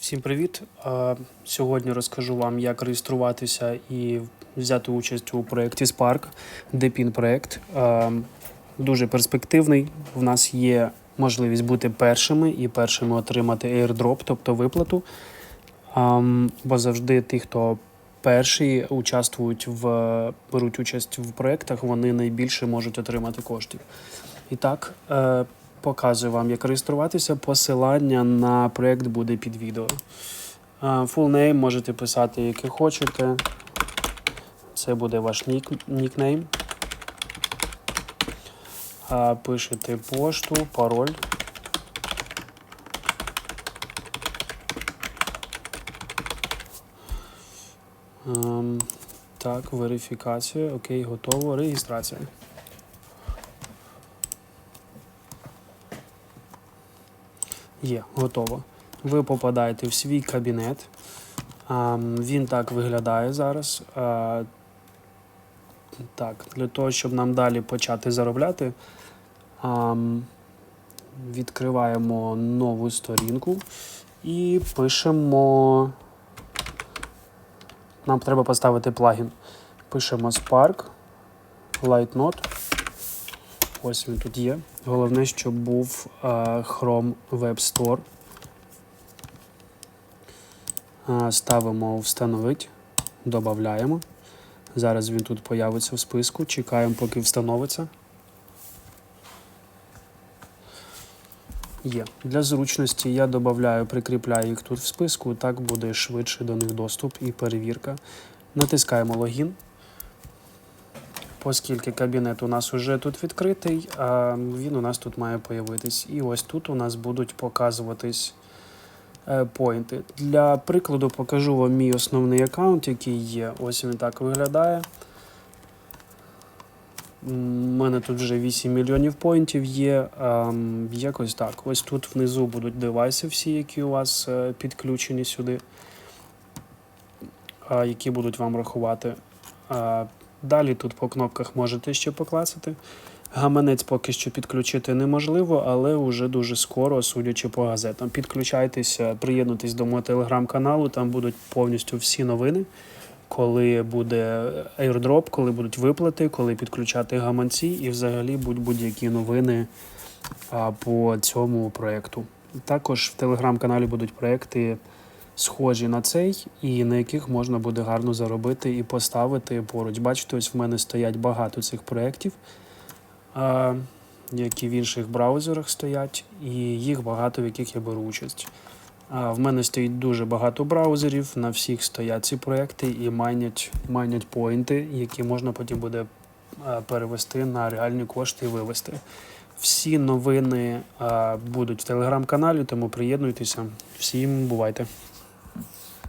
Всім привіт! Сьогодні розкажу вам, як реєструватися і взяти участь у проєкті Spark, Депін проєкт. Дуже перспективний. В нас є можливість бути першими і першими отримати airdrop, тобто виплату. Бо завжди ті, хто перші участвують в беруть участь в проєктах, вони найбільше можуть отримати коштів. І так, е, показую вам, як реєструватися. Посилання на проєкт буде під відео. Full name можете писати, який хочете. Це буде ваш нік, нікнейм. Пишете пошту, пароль. Ем, Так, верифікація. Окей, готово. Реєстрація. Є, готово. Ви попадаєте в свій кабінет. Він так виглядає зараз. Так, для того, щоб нам далі почати заробляти, відкриваємо нову сторінку і пишемо. Нам треба поставити плагін. Пишемо Spark, Lightnode. Ось він тут є. Головне, щоб був е, Chrome Web Store. Е, Ставимо встановить, додаємо. Зараз він тут появиться в списку. Чекаємо, поки встановиться. Є. Для зручності я додаю, прикріпляю їх тут в списку, так буде швидше до них доступ і перевірка. Натискаємо логін. Оскільки кабінет у нас вже тут відкритий, а він у нас тут має появитись. І ось тут у нас будуть показуватись е, поінти. Для прикладу покажу вам мій основний аккаунт, який є. Ось він так виглядає. У мене тут вже 8 мільйонів поінтів є. Якось так. Ось тут внизу будуть девайси всі, які у вас е, підключені сюди, які будуть вам рахувати. Далі тут по кнопках можете ще поклацати. Гаманець поки що підключити неможливо, але вже дуже скоро, судячи по газетам. Підключайтеся, приєднуйтесь до мого телеграм-каналу, там будуть повністю всі новини, коли буде airdrop, коли будуть виплати, коли підключати гаманці і взагалі будь- будь-які новини по цьому проєкту. Також в телеграм-каналі будуть проєкти схожі на цей, і на яких можна буде гарно заробити і поставити поруч. Бачите, ось в мене стоять багато цих проєктів, які в інших браузерах стоять, і їх багато, в яких я беру участь. В мене стоїть дуже багато браузерів, на всіх стоять ці проєкти і майнять, майнять поінти, які можна потім буде перевести на реальні кошти і вивести. Всі новини будуть в телеграм-каналі, тому приєднуйтеся. Всім бувайте!